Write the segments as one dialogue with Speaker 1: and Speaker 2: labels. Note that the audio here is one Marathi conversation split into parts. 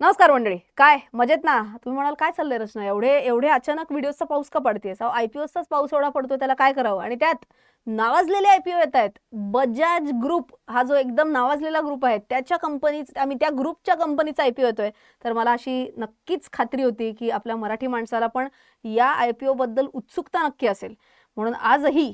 Speaker 1: नमस्कार मंडळी. काय? मजेत ना? तुम्ही म्हणाल काय चाललंय रचना? एवढे एवढे अचानक व्हिडिओचा पाऊस का पडते आय पी ओचाच पाऊस एवढा पडतो त्याला काय करावं? आणि त्यात नावाजलेले आय पी ओ येत आहेत. बजाज ग्रुप हा जो एकदम नावाजलेला ग्रुप आहे त्याच्या कंपनी आम्ही त्या ग्रुपच्या कंपनीचा आय पी ओ येतोय. तर मला अशी नक्कीच खात्री होती की आपल्या मराठी माणसाला पण या आय पी ओबद्दल उत्सुकता नक्की असेल. म्हणून आजही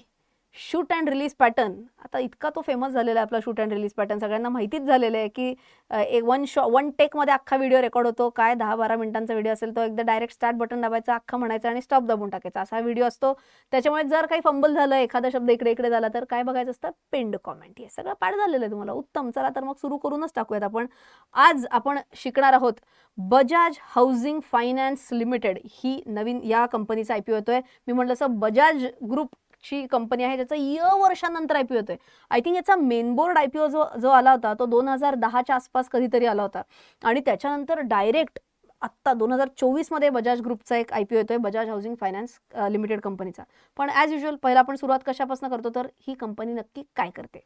Speaker 1: शूट अँड रिलीज पॅटर्न आता इतका तो फेमस झालेला आहे आपला शूट अँड रिलीज पॅटर्न सगळ्यांना माहितीच झालेलं आहे की एक वन शॉ वन टेकमध्ये अख्खा व्हिडिओ रेकॉर्ड होतो. काय दहा बारा मिनिटांचा व्हिडिओ असेल तो एकदा डायरेक्ट स्टार्ट बटन दाबायचा अख्खा म्हणायचा आणि स्टॉप दाबून टाकायचा. असा व्हिडिओ असतो. त्याच्यामुळे जर काही फंबल झालं एखादा शब्द इकडे इकडे झाला तर काय बघायचं असतं? पेंड कॉमेंट हे सगळं पाठ झालेलं आहे तुम्हाला. उत्तम. चला तर मग सुरू करूनच टाकूयात आपण. आज आपण शिकणार आहोत बजाज हाऊसिंग फायनान्स लिमिटेड ही नवीन या कंपनीचा आय पी येतोय. मी म्हटलं असं बजाज ग्रुप ची कंपनी आहे ज्याचा य वर्षानंतर आयपीओ येतोय. आय थिंक याचा मेन बोर्ड आयपीओ जो जो आला होता तो दोन हजार दहाच्या आसपास कधीतरी आला होता. आणि त्याच्यानंतर डायरेक्ट आत्ता दोन हजार चोवीसमध्ये बजाज ग्रुपचा एक आय पी येतोय बजाज हाऊसिंग फायनान्स लिमिटेड कंपनीचा. पण ॲज युजल पहिला आपण सुरुवात कशापासून करतो तर ही कंपनी नक्की काय करते?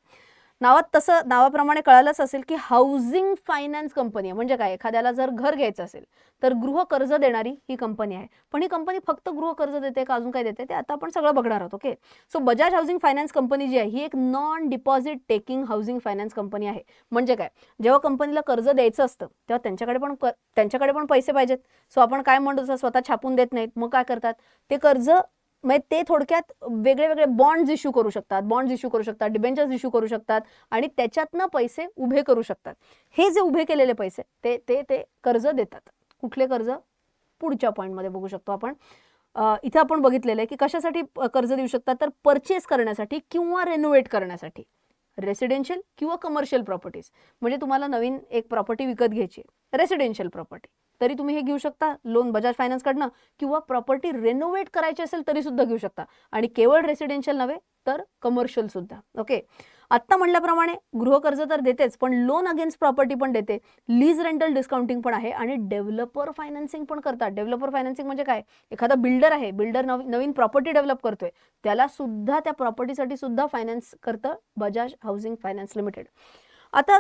Speaker 1: नावात तसं नावाप्रमाणे कळालंच असेल की हाऊसिंग फायनान्स कंपनी आहे. म्हणजे काय? एखाद्याला जर घर घ्यायचं असेल तर गृह कर्ज देणारी ही कंपनी आहे. पण ही कंपनी फक्त गृह कर्ज देते का? अजून काय देते? ते आता आपण सगळं बघणार आहोत okay so Bajaj housing finance company जी आहे ही एक non deposit taking housing finance company आहे. म्हणजे काय? जेव्हा कंपनीला कर्ज द्यायचं असतं तेव्हा त्यांच्याकडे पण त्यांच्याकडे पण पैसे पाहिजेत. सो आपण काय म्हणतो? स्वतः छापून देत नाहीत. मग काय करतात? ते कर्ज म्हणजे ते थोडक्यात वेगळे वेगळे बॉन्ड्स इश्यू करू शकतात. बॉन्ड्स इश्यू करू शकतात डिबेंचर्स इश्यू करू शकतात आणि त्याच्यातनं पैसे उभे करू शकतात. हे जे उभे केलेले पैसे ते ते ते कर्ज देतात. कुठले कर्ज? पुढच्या पॉईंटमध्ये बघू शकतो आपण. इथे आपण बघितलेलं आहे की कशासाठी कर्ज देऊ शकतात? तर परचेस करण्यासाठी किंवा रेनोव्हेट करण्यासाठी. रेसिडेन्शियल किंवा कमर्शियल प्रॉपर्टीज म्हणजे तुम्हाला नवीन एक प्रॉपर्टी विकत घ्यायची रेसिडेन्शियल प्रॉपर्टी तरी तुम्ही हे घेऊ शकता. लोन बजाज फायनान्सकडनं किंवा प्रॉपर्टी रेनोव्हेट करायची असेल तरी सुद्धा घेऊ शकता. आणि केवळ रेसिडेन्शियल नव्हे तर कमर्शियल सुद्धा. ओके आत्ता म्हणल्याप्रमाणे गृहकर्ज तर देतेच पण लोन अगेन्स्ट प्रॉपर्टी पण देते. लीज रेंटल डिस्काउंटिंग पण आहे आणि डेव्हलपर फायनान्सिंग पण करतात. डेव्हलपर फायनान्सिंग म्हणजे काय? एखादा बिल्डर आहे बिल्डर नवीन प्रॉपर्टी डेव्हलप करतोय. त्याला सुद्धा त्या प्रॉपर्टीसाठी सुद्धा फायनान्स करतं बजाज हाऊसिंग फायनान्स लिमिटेड आता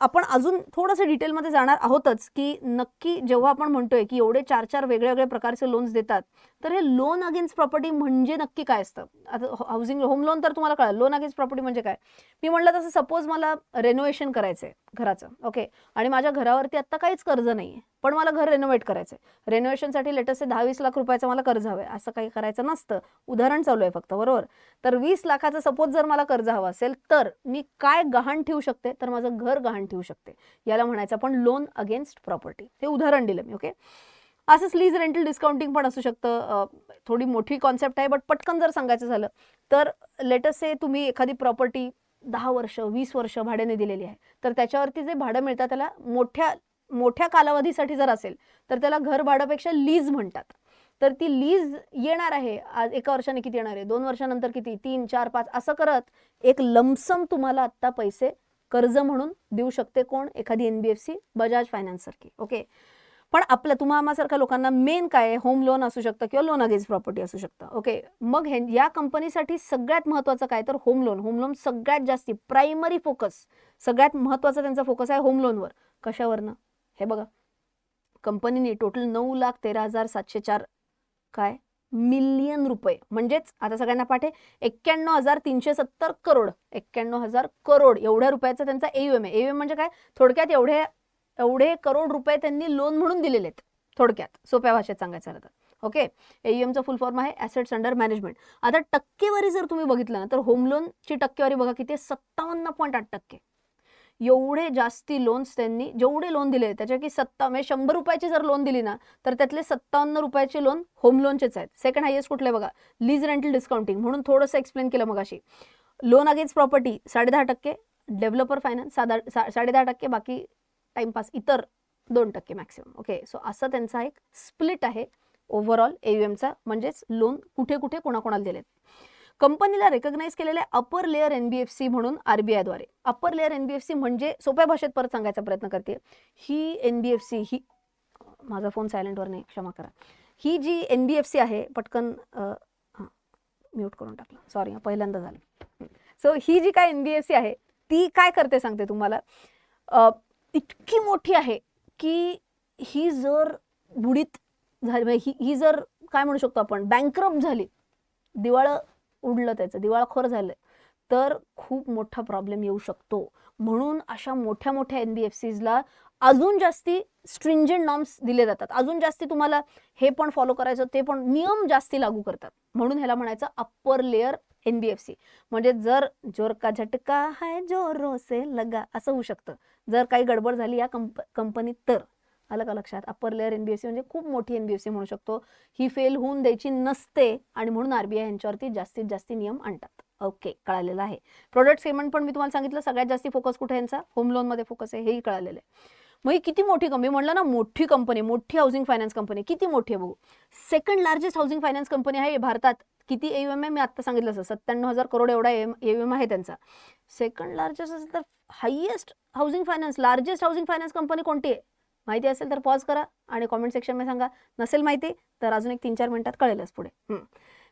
Speaker 1: आपण अजून थोडंसं डिटेलमध्ये जाणार आहोतच की नक्की जेव्हा आपण म्हणतोय की एवढे चार चार वेगळे वेगळे प्रकारचे लोन्स देतात तर हे लोन अगेन्स्ट प्रॉपर्टी म्हणजे नक्की काय असतं? आता हाऊसिंग होम लोन तर तुम्हाला कळलं. लोन अगेन्स्ट प्रॉपर्टी म्हणजे काय? मी म्हटलं तसं सपोज मला रेनोव्हेशन करायचं आहे घराचं ओके आणि माझ्या घरावरती आत्ता काहीच कर्ज नाही आहे पण मला घर रेनोव्हेट करायचं आहे रेनोव्हेशनसाठी लेटेस्ट दहा वीस लाख रुपयाचं मला कर्ज हवं आहे असं काही करायचं नसतं. उदाहरण चालू आहे फक्त बरोबर? तर वीस लाखाचं सपोज जर मला कर्ज हवं असेल तर मी काय गहाण ठेवू शकते? तर माझं घर गहाण ठेवू शकते. याला म्हणायचं आपण लोन अगेन्स्ट प्रॉपर्टी हे उदाहरण दिलं मी ओके असंच लीज रेंटल डिस्काउंटिंग पण असू शकतं. थोडी मोठी कॉन्सेप्ट आहे बट पटकन जर सांगायचं झालं तर लेटस से तुम्ही एखादी प्रॉपर्टी दहा वर्ष वीस वर्ष भाड्याने दिलेली आहे तर त्याच्यावरती जे भाडं मिळतं त्याला मोठ्या मोठ्या कालावधीसाठी जर असेल तर त्याला घर भाड्यापेक्षा लीज म्हणतात. तर ती लीज येणार आहे आज एका वर्षाने किती येणार आहे दोन वर्षानंतर किती तीन चार पाच असं करत एक लमसम तुम्हाला आत्ता पैसे कर्ज म्हणून देऊ शकते कोण? एखादी N B F C Bajaj finance सारखी ओके पण आपल्या तुम्हा आम्हासारख्या लोकांना मेन काय? आहे होम लोन असू शकतं किंवा लोन अगेन्स्ट प्रॉपर्टी असू शकतं. ओके? मग हे या कंपनीसाठी सगळ्यात महत्त्वाचं काय? तर होम लोन. होम लोन सगळ्यात जास्ती प्रायमरी फोकस. सगळ्यात महत्त्वाचा त्यांचा फोकस आहे होम लोनवर. कशावरनं? हे बघा. कंपनीने टोटल नऊ लाख तेरा हजार सातशे चार काय? मिलियन रुपये. म्हणजेच आता सगळ्यांना पाठे एक्क्याण्णव हजार तीनशे सत्तर करोड. एक्क्याण्णव हजार करोड. एवढ्या रुपयाचा त्यांचा एम आहे. एम म्हणजे काय? थोडक्यात एवढे एवढे करोड रुपये त्यांनी लोन म्हणून दिलेले आहेत थोडक्यात. सोप्या भाषेत सांगायचं झालं तर. ओके एईएमचा फुल फॉर्म आहे ॲसेट्स अंडर मॅनेजमेंट आता टक्केवारी जर तुम्ही बघितलं ना तर होम लोनची टक्केवारी बघा किती सत्तावन्न पॉईंट आठ टक्के. एवढे जास्ती लोन्स त्यांनी जेवढे लोन दिले त्याच्यापैकी सत्ता म्हणजे शंभर रुपयाची जर लोन दिली ना तर त्यातले सत्तावन्न रुपयाचे लोन होम लोनचेच आहेत. सेकंड हायेस्ट कुठले बघा? लीज रेंटल डिस्काउंटिंग म्हणून थोडंसं एक्सप्लेन केलं मग अशी लोन अगेन्स्ट प्रॉपर्टी साडेदहा टक्के. डेव्हलपर फायनान्स साधा सा साडेदहा टक्के. बाकी टाइमपास इतर दोन टक्के मॅक्सिमम ओके सो असं त्यांचा एक स्प्लिट आहे ओव्हरऑल एमचा म्हणजेच लोन कुठे कुठे कोणाकोणाला दिलेत. कंपनीला रेकग्नाईज केलेले अपर लेअर एनबीएफसी म्हणून आरबीआयद्वारे अपर लेअर एनबीएफसी म्हणजे सोप्या भाषेत परत सांगायचा प्रयत्न करते. ही एनबीएफसी ही माझा फोन सायलेंटवर नाही क्षमा करा. ही जी एनबीएफसी आहे पटकन हां म्यूट करून टाकलं. सॉरी पहिल्यांदा झालं. सो ही जी काय एनबीएफसी आहे ती काय करते सांगते तुम्हाला? इतकी मोठी आहे की ही जर बुडीत झाली म्हणजे ही ही जर काय म्हणू शकतो आपण बँकरप्ट झाली दिवाळं उडलं त्याचं दिवाळखोर झालं तर खूप मोठा प्रॉब्लेम येऊ शकतो. म्हणून अशा मोठ्या मोठ्या एन बी एफ सीजला अजून जास्ती स्ट्रिंजंट नॉर्म्स दिले जातात. अजून जास्ती तुम्हाला हे पण फॉलो करायचं ते पण नियम जास्ती लागू करतात. म्हणून ह्याला म्हणायचं upper layer N B F C. म्हणजे जर जोर का झटका हाय जोरो से लगा असं होऊ शकतं. जर काही गडबड झाली या कंप कंपनीत तर. आलं का लक्षात? Upper layer N B F C म्हणजे खूप मोठी एन बी एफ सी म्हणू शकतो. ही फेल होऊन द्यायची नसते आणि म्हणून आरबीआय यांच्यावरती जास्तीत जास्त नियम आणतात. ओके कळालेलं आहे. प्रोडक्ट सेगमेंट पण मी तुम्हाला सांगितलं सगळ्यात जास्त फोकस कुठे यांचा? होम लोनमध्ये फोकस आहे हेही कळालेलं आहे. मग ही किती मोठी कंपनी म्हणलं ना मोठी कंपनी मोठी हाऊसिंग फायनान्स कंपनी किती मोठी आहे बघू. Second largest housing finance company आहे भारतात. किती एम आहे? मी आत्ता सांगितलं असं. सत्त्याण्णव हजार करोड एवढा एम एम आहे त्यांचा. सेकंड लार्जेस्ट असेल तर highest housing finance largest housing finance company कोणती आहे? माहिती असेल तर पॉज करा आणि कॉमेंट सेक्शनमध्ये सांगा. नसेल माहिती तर अजून एक तीन चार मिनिटात कळेलच पुढे.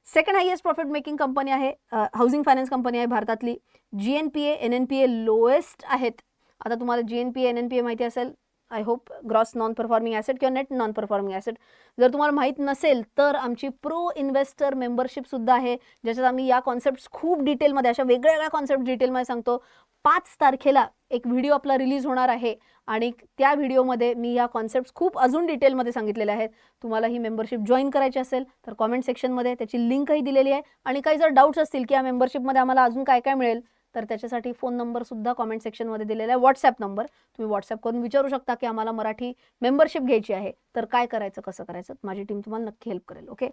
Speaker 1: Second highest profit making company आहे हाऊसिंग फायनान्स कंपनी आहे भारतातली. G N P A N N P A lowest आहेत. आता तुम्हाला G N P N N P A माहिती असेल. I hope gross non performing asset किंवा नेट नॉन परफॉर्मिंग ॲसेट जर तुम्हाला माहीत नसेल तर आमची प्रो इन्व्हेस्टर मेंबरशिपसुद्धा आहे ज्याच्यात आम्ही या कॉन्सेप्ट खूप डिटेलमध्ये अशा वेगळ्या वेगळ्या कॉन्सेप्ट डिटेलमध्ये सांगतो. पाच तारखेला एक व्हिडिओ आपला रिलीज होणार आहे आणि त्या व्हिडिओमध्ये मी या कॉन्सेप्ट खूप अजून डिटेलमध्ये सांगितलेले आहेत. तुम्हाला ही मेंबरशिप जॉईन करायची असेल तर कॉमेंट सेक्शनमध्ये त्याची लिंकही दिलेली आहे. आणि काही जर डाऊट्स असतील की या मेंबरशिपमध्ये आम्हाला अजून काय काय मिळेल तर त्याच्यासाठी फोन नंबरसुद्धा कॉमेंट सेक्शनमध्ये दिलेला आहे. व्हॉट्सॲप नंबर तुम्ही व्हॉट्सअप करून विचारू शकता की आम्हाला मराठी मेंबरशिप घ्यायची आहे. तर काय करायचं कसं करायचं? माझी टीम तुम्हाला नक्की हेल्प करेल ओके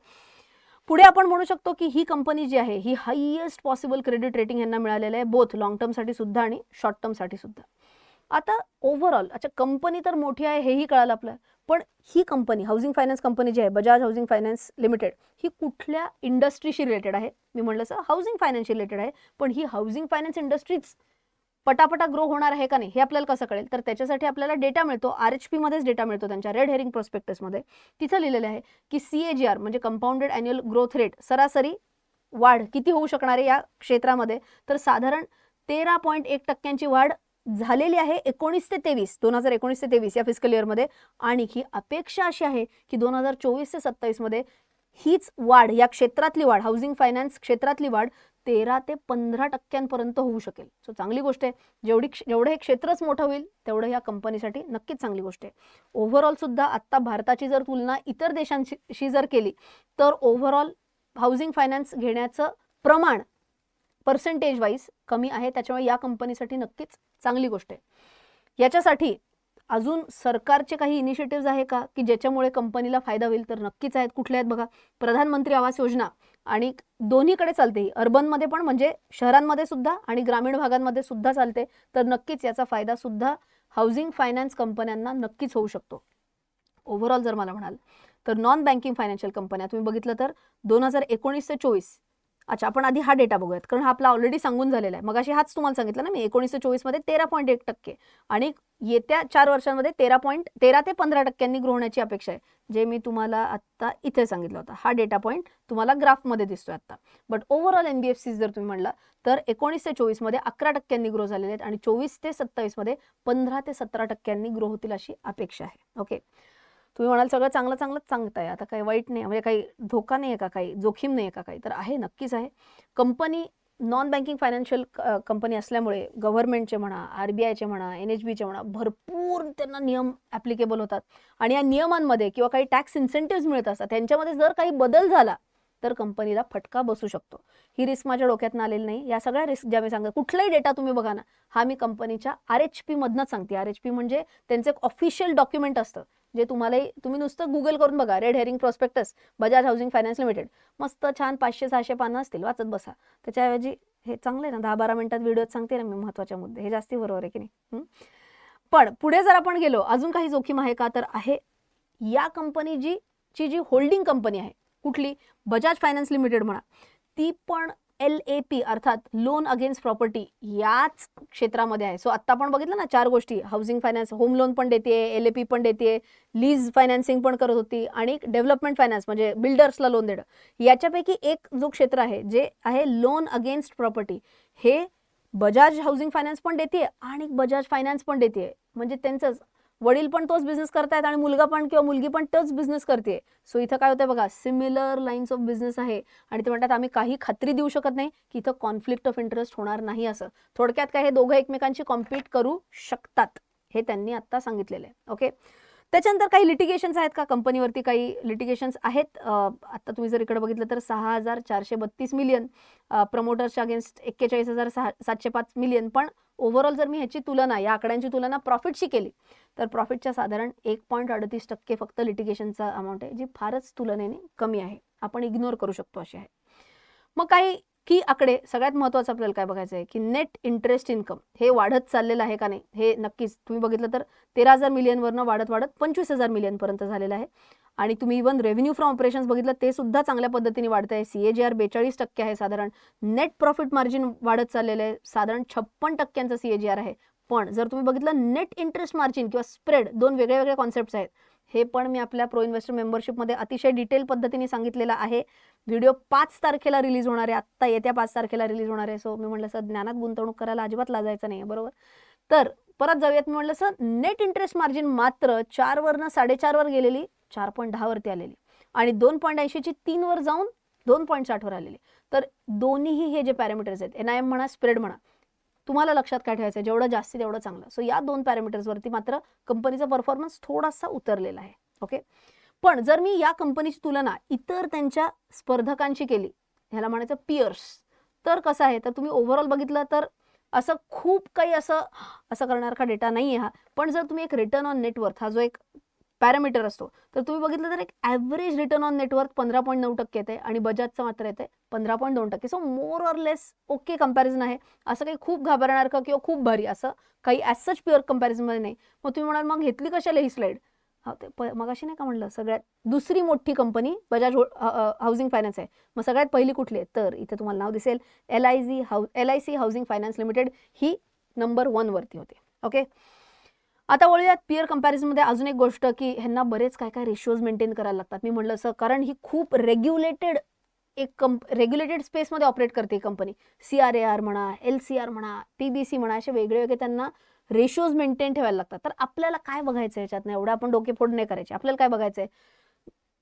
Speaker 1: पुढे आपण म्हणू शकतो की ही कंपनी जी आहे ही हायेस्ट पॉसिबल क्रेडिट रेटिंग यांना मिळालेलं आहे बोथ लॉंग टर्मसाठी सुद्धा आणि शॉर्ट टर्मसाठी सुद्धा. आता ओव्हरऑल अच्छा कंपनी तर मोठी आहे हेही कळालं आपलं पण ही कंपनी हाऊसिंग फायनान्स कंपनी जी आहे बजाज हाऊसिंग फायनान्स लिमिटेड ही कुठल्या इंडस्ट्रीशी रिलेटेड आहे? मी म्हटलं सर हाऊसिंग फायनान्सशी रिलेटेड आहे. पण ही हाऊसिंग फायनान्स इंडस्ट्रीज पटापटा ग्रो होणार आहे का नाही हे आपल्याला कसं कळेल? तर त्याच्यासाठी आपल्याला डेटा मिळतो आर एच पीमध्येच डेटा मिळतो त्यांच्या रेड हेरिंग प्रोस्पेक्टसमध्ये तिथं लिहिलेलं आहे की सी ए जी आर म्हणजे कंपाऊंडेड अॅन्युअल ग्रोथ रेट सरासरी वाढ किती होऊ शकणार आहे या क्षेत्रामध्ये? तर साधारण तेरा पॉईंट एक टक्क्यांची वाढ झालेली आहे एकोणीस ते तेवीस दोन हजार एकोणीस ते तेवीस या फिजिकल इयरमध्ये आणि ही अपेक्षा अशी आहे की दोन हजार चोवीस ते सत्तावीसमध्ये हीच वाढ या क्षेत्रातली वाढ हाऊसिंग फायनान्स क्षेत्रातली वाढ तेरा ते पंधरा टक्क्यांपर्यंत होऊ शकेल. सो चांगली गोष्ट आहे. जेवढी जेवढं हे क्षेत्रच मोठं होईल तेवढं या कंपनीसाठी नक्कीच चांगली गोष्ट आहे. ओव्हरऑल सुद्धा आत्ता भारताची जर तुलना इतर देशांशी जर केली तर ओव्हरऑल हाऊसिंग फायनान्स घेण्याचं प्रमाण पर्सेंटेज वाईज कमी आहे त्याच्यामुळे या कंपनीसाठी नक्कीच चांगली गोष्ट आहे. याच्यासाठी अजून सरकारचे काही इनिशिएटिव्ह आहे का? की ज्याच्यामुळे कंपनीला फायदा होईल तर नक्कीच आहेत कुठले आहेत बघा. प्रधानमंत्री आवास योजना आणि दोन्हीकडे चालते ही. अर्बनमध्ये पण म्हणजे शहरांमध्ये सुद्धा आणि ग्रामीण भागांमध्ये सुद्धा चालते. तर नक्कीच याचा फायदा सुद्धा हाऊसिंग फायनान्स कंपन्यांना नक्कीच होऊ शकतो. ओव्हरऑल जर मला म्हणाल तर नॉन बँकिंग फायनान्शियल कंपन्या तुम्ही बघितलं तर दोन हजार एकोणीस ते चोवीस अच्छा आपण आधी हा डेटा बघूयात कारण हा आपला ऑलरेडी सांगून झालेला आहे. मग अशी हाच तुम्हाला सांगितलं ना मी एकोणीसशे चोवीसमध्ये तेरा पॉईंट एक टक्के आणि येत्या चार वर्षांमध्ये तेरा पॉईंट तेरा ते पंधरा टक्क्यांनी ग्रोहण्याची अपेक्षा आहे जे मी तुम्हाला आत्ता इथे सांगितलं होतं. हा डेटा पॉईंट तुम्हाला ग्राफमध्ये दिसतोय आत्ता but overall N B F C जर तुम्ही म्हणला तर एकोणीस ते चोवीसमध्ये अकरा टक्क्यांनी ग्रो झालेले आहेत आणि चोवीस ते सत्तावीसमध्ये पंधरा ते सतरा टक्क्यांनी ग्रो होतील अशी अपेक्षा आहे. ओके तुम्ही म्हणाल सगळं चांगलं चांगलंच सांगताय. आता काही वाईट नाही म्हणजे काही धोका नाही आहे का काही जोखीम नाही आहे का काही? तर आहे नक्कीच आहे. Company non banking financial company असल्यामुळे गव्हर्नमेंटचे म्हणा आर बी आयचे म्हणा एन एच बीचे म्हणा भरपूर त्यांना नियम ॲप्लिकेबल होतात. आणि या नियमांमध्ये किंवा काही टॅक्स इन्सेंटिव्ह मिळत असतात त्यांच्यामध्ये जर काही बदल झाला तर कंपनीला फटका बसू शकतो. ही रिस्क माझ्या डोक्यात आलेली नाही. या सगळ्या रिस्क ज्या मी सांगतो कुठलाही डेटा तुम्ही बघा ना हा मी कंपनीच्या आर एच पीमधनंच सांगते. आर एच पी म्हणजे त्यांचं एक ऑफिशियल डॉक्युमेंट असतं. जे तुम्हाला तुम्ही नुसतं गुगल करून बघा red herring prospectus Bajaj housing finance limited मस्त छान पाचशे सहाशे पानं असतील वाचत बसा. त्याच्याऐवजी हे चांगलं आहे ना दहा बारा मिनिटात व्हिडिओत सांगते ना मी महत्त्वाचे मुद्दे हे जास्ती बरोबर आहे की नाही? पण पुढे जर आपण गेलो अजून काही जोखीम आहे का? तर आहे या कंपनी जी ची जी होल्डिंग कंपनी आहे कुठली? बजाज फायनान्स लिमिटेड म्हणा. ती पण एल ए पी अर्थात लोन अगेन्स्ट प्रॉपर्टी याच क्षेत्रामध्ये आहे. सो आत्ता आपण बघितलं ना चार गोष्टी. हाऊसिंग फायनान्स होम लोन पण देते एल ए पी पण देते लीज फायनान्सिंग पण करत होती आणि डेव्हलपमेंट फायनान्स म्हणजे बिल्डर्सला लोन देणं. याच्यापैकी एक जो क्षेत्र आहे जे आहे लोन अगेन्स्ट प्रॉपर्टी हे बजाज हाऊसिंग फायनान्स पण देते आणि बजाज फायनान्स पण देते म्हणजे त्यांचंच वडील पण तोच बिझनेस करतायत आणि मुलगा पण किंवा मुलगी पण तोच बिझनेस करते सो इथं काय होतंय बघा सिमिलर लाईन्स ऑफ बिझनेस आहे. आणि ते म्हणतात आम्ही काही खात्री देऊ शकत नाही की इथं कॉन्फ्लिक्ट ऑफ इंटरेस्ट होणार नाही असं. थोडक्यात काय हे दोघं एकमेकांशी कॉम्पीट करू शकतात. हे त्यांनी आत्ता सांगितलेलं आहे. ओके त्याच्यानंतर काही लिटिगेशन्स आहेत का? कंपनीवरती काही लिटिगेशन्स आहेत? आत्ता आता तुम्ही जर इकडे बघितलं तर सहा हजार चारशे बत्तीस मिलियन प्रमोटर्सच्या अगेन्स्ट एक्केचाळीस हजार सहा सातशे पाच मिलियन पण ओव्हरऑल जर मी ह्याची तुलना या आकड्यांची तुलना प्रॉफिटशी केली तर प्रॉफिटच्या साधारण एक पॉईंट अडतीस टक्के फक्त लिटिगेशनचा अमाऊंट आहे जी फारच तुलनेने कमी आहे. आपण इग्नोर करू शकतो अशी आहे. मग काही की आकडे सगळ्यात महत्त्वाचं आपल्याला काय बघायचं आहे की नेट इंटरेस्ट इन्कम हे वाढत चाललेलं आहे का नाही? हे नक्कीच तुम्ही बघितलं तर तेरा हजार मिलियनवरनं वाढत वाढत पंचवीस हजार मिलियनपर्यंत झालेलं आहे. आणि तुम्ही इव्हन रेव्हेन्यू फ्रॉम ऑपरेशन्स बघितलं ते सुद्धा चांगल्या पद्धतीने वाढत आहे सी ए जी आर बेचाळीस टक्के आहे साधारण. नेट प्रॉफिट मार्जिन वाढत चाललेलं आहे. साधारण छप्पन टक्क्यांचं सी ए जी आर आहे. पण जर तुम्ही बघितलं नेट इंटरेस्ट मार्जिन किंवा स्प्रेड दोन वेगळे वेगळ्या कॉन्सेप्ट्स आहेत. हे पण मी आपल्या प्रो इन्व्हेस्टर मेंबरशिपमध्ये अतिशय डिटेल पद्धतीने सांगितलेलं आहे. व्हिडिओ पाच तारखेला रिलीज होणार आहे. आत्ता येत्या पाच तारखेला रिलीज होणार आहे. सो मी म्हटलं सर ज्ञानात गुंतवणूक करायला अजिबात लाजायचं नाही बरोबर? तर परत जाऊयात. मी म्हटलं सर नेट इंटरेस्ट मार्जिन मात्र चारवरनं साडेचारवर गेलेली चार पॉईंट दहावरती आलेली आणि दोन पॉईंट ऐंशीची तीनवर जाऊन दोन पॉईंट साठवर आलेली. तर दोन्हीही हे जे पॅरामीटर्स आहेत एन आय एम म्हणा स्प्रेड म्हणा तुम्हाला लक्षात काय ठेवायचं आहे जेवढं जास्ती तेवढं चांगलं. सो या दोन पॅरामीटर्सवरती मात्र कंपनीचा परफॉर्मन्स थोडासा उतरलेला आहे. ओके पण जर मी या कंपनीची तुलना इतर त्यांच्या स्पर्धकांशी केली ह्याला म्हणायचं पियर्स तर कसं आहे? तर तुम्ही ओव्हरऑल बघितलं तर असं खूप काही असं असं करणारा डेटा नाही आहे हा? पण जर तुम्ही एक रिटर्न ऑन नेटवर्क हा जो एक पॅरामीटर असतो. तर तुम्ही बघितलं तर एक ॲव्हरेज रिटर्न ऑन नेटवर्क पंधरा पॉईंट नऊ टक्के येते आणि बजाजचं मात्र येते पंधरा पॉईंट दोन टक्के. So more or less okay comparison आहे. असं काही खूप घाबरणारं किंवा खूप भारी? असं काही ॲज सच प्युअर कम्पॅरिझनमध्ये नाही. मग तुम्ही म्हणाल मग घेतली कशाला ही स्लाईड हा ते प मगाशी नाही का म्हणलं सगळ्यात दुसरी मोठी कंपनी बजाज हाऊसिंग फायनान्स आहे. मग सगळ्यात पहिली कुठली आहे? तर इथे तुम्हाला नाव दिसेल एल आय झी how L I C housing finance limited he number वनवरती होते. ओके आता वळूयात पिअर कंपॅरिझनमध्ये अजून एक गोष्ट की ह्यांना बरेच काय काय रेशिओज मेंटेन करायला लागतात. मी म्हटलं असं कारण ही खूप रेग्युलेटेड एक कंप रेग्युलेटेड स्पेसमध्ये ऑपरेट करते company C R A R म्हणा एल सी आर म्हणा पी बी सी म्हणा असे वेगळे वेगळे त्यांना रेशिओज मेंटेन ठेवायला लागतात. तर आपल्याला काय बघायचं याच्यात नाही एवढं आपण डोके फोड नाही करायचे. आपल्याला काय बघायचं आहे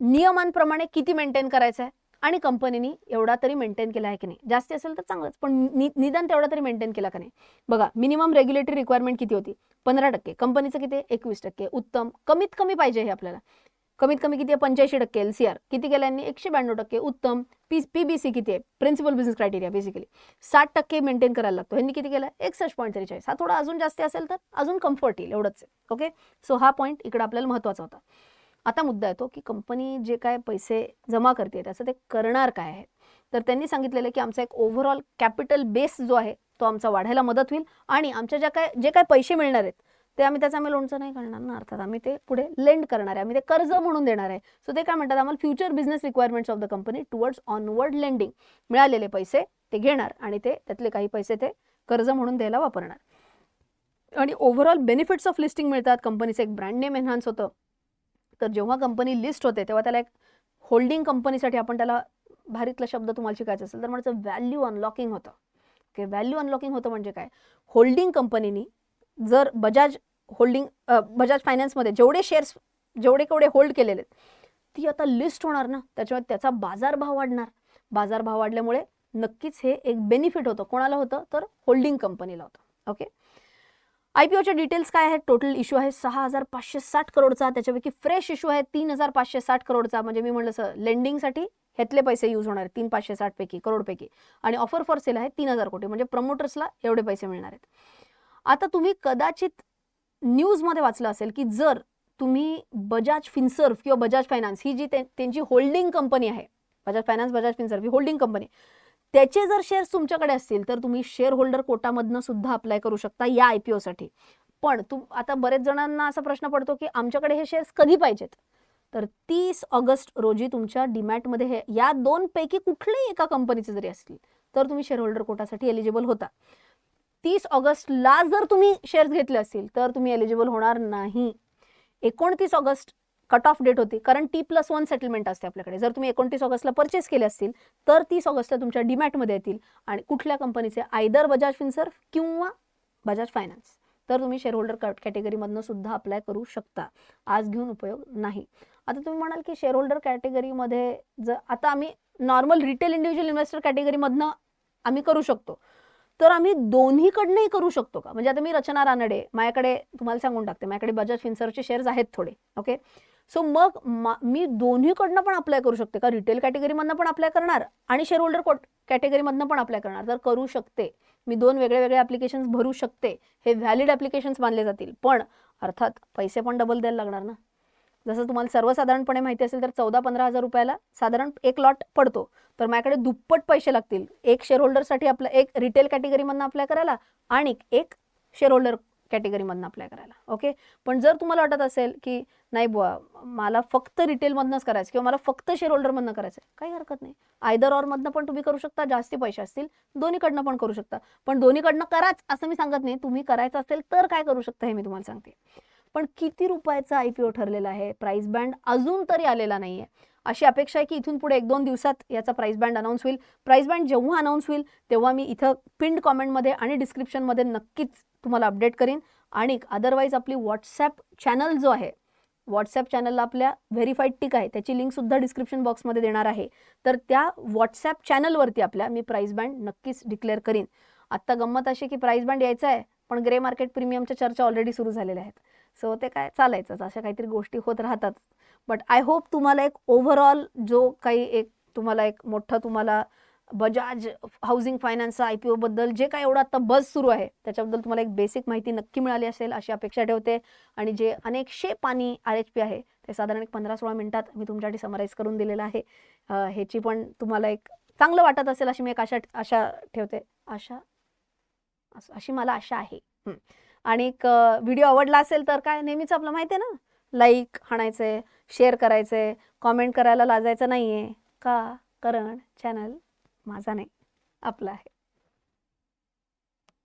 Speaker 1: नियमांप्रमाणे किती मेंटेन करायचं आहे आणि कंपनीनी एवढा तरी मेंटेन केला आहे की नाही? जास्ती असेल तर चांगलंच पण नि निदान तेवढा तरी मेंटेन केला का नाही? बघा मिनिमम रेग्युलेटरी रिक्वायरमेंट किती होती? पंधरा टक्के. कंपनीचं किती एकवीस टक्के. उत्तम. कमीत कमी पाहिजे हे आपल्याला. कमीत कमी किती आहे? पंच्याऐंशी टक्के. L C R. किती केल्यानी यांनी? एकशे ब्याण्णव टक्के. उत्तम. पी पी बी सी किती आहे? प्रिन्सिपल बिझनेस क्रायटेरिया बेसिकली साठ टक्के मेंटेन करायला लागतो. ह्यांनी किती केला? एकसष्ट पॉईंट त्रेचाळीस. हा थोडा अजून जास्त असेल तर अजून कम्फर्ट येईल. एवढंच आहे. ओके सो हा पॉईंट इकडे आपल्याला महत्त्वाचा होता. आता मुद्दा येतो की कंपनी जे काय पैसे जमा करते त्याचं ते करणार काय आहे? तर त्यांनी सांगितलेलं की आमचा एक ओव्हरऑल कॅपिटल बेस जो आहे तो आमचा वाढायला मदत होईल आणि आमच्या ज्या काय जे काय पैसे मिळणार आहेत ते आम्ही त्याचं आम्ही लोणचं नाही करणार ना अर्थात आम्ही ते पुढे लेंड करणार आहे आम्ही ते कर्ज म्हणून देणार आहे. सो ते काय म्हणतात आम्हाला future business requirements of the company towards onward lending मिळालेले पैसे ते घेणार आणि ते त्यातले काही पैसे ते कर्ज म्हणून द्यायला वापरणार. आणि ओव्हरऑल बेनिफिट्स ऑफ लिस्टिंग मिळतात. कंपनीचं एक ब्रँड नेम एन्हान्स होतं. तर जेव्हा कंपनी लिस्ट होते तेव्हा त्याला एक होल्डिंग कंपनीसाठी आपण त्याला भारीतला शब्द तुम्हाला शिकायचा असेल तर म्हणजे व्हॅल्यू अनलॉकिंग होतं. ओके व्हॅल्यू अनलॉकिंग होतं म्हणजे काय? होल्डिंग कंपनीनी जर बजाज होल्डिंग बजाज फायनान्समध्ये जेवढे शेअर्स जेवढे केवढे होल्ड केलेले आहेत ती आता लिस्ट होणार ना त्याच्यामुळे त्याचा बाजारभाव वाढणार. बाजारभाव वाढल्यामुळे नक्कीच हे एक बेनिफिट होतं. कोणाला होतं? तर होल्डिंग कंपनीला होतं. ओके आय पी ओच्या डिटेल्स काय आहेत? टोटल इश्यू आहे सहा हजार पाचशे साठ करोडचा. त्याच्यापैकी फ्रेश इश्यू आहे तीन हजार पाचशे साठ करोडचा. म्हणजे मी म्हणलं सर लेंडिंगसाठी ह्यातले पैसे यूज होणार आहेत तीन पाचशे साठ पैकी करोडपैकी. आणि ऑफर फॉर सेल आहे तीन हजार कोटी. म्हणजे प्रमोटर्सला एवढे पैसे मिळणार आहेत. आता तुम्ही कदाचित न्यूजमध्ये वाचलं असेल की जर तुम्ही बजाज फिनसर्फ किंवा बजाज फायनान्स ही जी त्यांची होल्डिंग कंपनी आहे बजाज फायनान्स बजाज फिन्सर्फ ही होल्डिंग कंपनी त्याचे जर शेअर्स तुमच्याकडे असतील तर तुम्ही शेअर होल्डर कोटामधनं सुद्धा अप्लाय करू शकता या आय पी ओसाठी पण तू आता बरेच जणांना असा प्रश्न पडतो की आमच्याकडे हे शेअर्स कधी पाहिजेत? तर तीस ऑगस्ट रोजी तुमच्या डीमॅटमध्ये हे या दोन पैकी कुठल्याही एका कंपनीचे जरी असतील तर तुम्ही शेअर होल्डर कोटासाठी एलिजिबल होता. तीस ऑगस्टला जर तुम्ही शेअर्स घेतले असतील तर तुम्ही एलिजिबल होणार नाही. एकोणतीस ऑगस्ट कट ऑफ डेट होती. कारण टी प्लस वन सेटलमेंट असते आपल्याकडे. जर तुम्ही एकोणतीस ऑगस्टला परचेस केले असतील तर तीस ऑगस्टला तुमच्या डीमॅटमध्ये येतील. आणि कुठल्या कंपनीचे? आयदर बजाज फिन्सर्फ किंवा बजाज फायनान्स. तर तुम्ही शेअर होल्डर कॅटेगरीमधनं सुद्धा अप्लाय करू शकता. आज घेऊन उपयोग नाही. आता तुम्ही म्हणाल की शेअर होल्डर कॅटेगरीमध्ये जर आता आम्ही नॉर्मल रिटेल इंडिव्हिज्युअल इन्व्हेस्टर कॅटेगरीमधनं आम्ही करू शकतो. तर आम्ही दोन्हीकडनंही करू शकतो का? म्हणजे आता मी रचना रानडे माझ्याकडे तुम्हाला सांगून टाकते माझ्याकडे बजाज फिन्सरचे शेअर्स आहेत थोडे ओके सो मग मा- मी दोन्हीकडनं पण अप्लाय करू शकते. का रिटेल कॅटेगरीमधनं पण अप्लाय करणार आणि शेअर होल्डर कोट कॅटेगरीमधनं पण अप्लाय करणार. तर करू शकते. मी दोन वेगळे वेगळे ॲप्लिकेशन्स भरू शकते. हे व्हॅलिड ॲप्लिकेशन्स मानले जातील. पण अर्थात पैसे पण डबल द्यायला लागणार ना? जसं तुम्हाला सर्वसाधारणपणे माहिती असेल तर चौदा पंधरा हजार रुपयाला साधारण एक लॉट पडतो. तर माझ्याकडे दुप्पट पैसे लागतील. एक शेअर होल्डरसाठी आपलं एक रिटेल कॅटेगरीमधनं अप्लाय करायला आणि एक शेअर होल्डर कॅटेगरीमधनं अप्लाय करायला. ओके पण जर तुम्हाला वाटत असेल की नाही बुवा मला फक्त रिटेलमधनंच करायचं किंवा मला फक्त शेअर होल्डरमधनं करायचं काही हरकत नाही. आयदर ऑरमधनं पण तुम्ही करू शकता जास्ती पैसे असतील दोन्हीकडनं पण करू शकता. पण दोन्हीकडनं कराच असं मी सांगत नाही. तुम्ही करायचं असेल तर काय करू शकता हे मी तुम्हाला सांगते. पण किती रुपयाचा आय पी ओ ठरलेला आहे? प्राईस बँड अजून तरी आलेला नाही आहे अशी अपेक्षा आहे की इथून पुढे एक दोन दिवसात याचा प्राईस बँड अनाऊन्स होईल. प्राईस बँड जेव्हा अनाऊन्स होईल तेव्हा मी इथं पिंड कॉमेंटमध्ये आणि डिस्क्रिप्शनमध्ये नक्कीच तुम्हाला अपडेट करीन. आणि अदरवाईज आपली व्हॉट्सॲप चॅनल जो आहे व्हॉट्सॲप चॅनलला आपल्या व्हेरीफाईड टिक आहे त्याची लिंकसुद्धा डिस्क्रिप्शन बॉक्समध्ये देणार आहे. तर त्या व्हॉट्सॲप चॅनलवरती आपल्या मी प्राईस बँड नक्कीच डिक्लेअर करीन. आत्ता गंमत अशी की प्राईस बँड यायचा आहे पण ग्रे मार्केट प्रीमियमच्या चर्चा ऑलरेडी सुरू झालेल्या आहेत. सो ते काय चालायचंच अशा काहीतरी गोष्टी होत राहतात. बट आय होप तुम्हाला एक ओव्हरऑल जो काही एक तुम्हाला एक मोठं तुम्हाला बजाज हाऊसिंग फायनान्सचा आय पी ओबद्दल जे काय एवढं आता बस सुरू आहे त्याच्याबद्दल तुम्हाला एक बेसिक माहिती नक्की मिळाली असेल अशी अपेक्षा ठेवते. आणि जे अनेकशे पाणी आर एच पी आहे ते साधारण एक पंधरा सोळा मिनिटात मी तुमच्यासाठी समराईज करून दिलेलं आहे. ह्याची पण तुम्हाला एक चांगलं वाटत असेल अशी मी एक आशा आशा ठेवते. आशा? अशी मला आशा आहे. आणि एक व्हिडिओ आवडला असेल तर काय नेहमीच आपलं माहिती आहे ना? लाईक हाणायचं शेअर करायचं कॉमेंट करायला लाजायचं नाही आहे का? कारण चॅनल माझा नाही. आपला आहे.